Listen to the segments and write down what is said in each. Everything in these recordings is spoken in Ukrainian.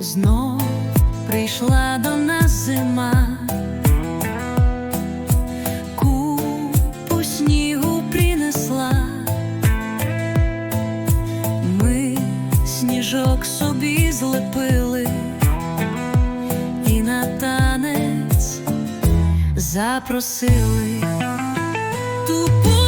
знов прийшла до нас зима, купу снігу принесла, ми сніжок собі злепили. І на танець запросили. Тупу-тупу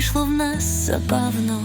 вийшло в нас забавно.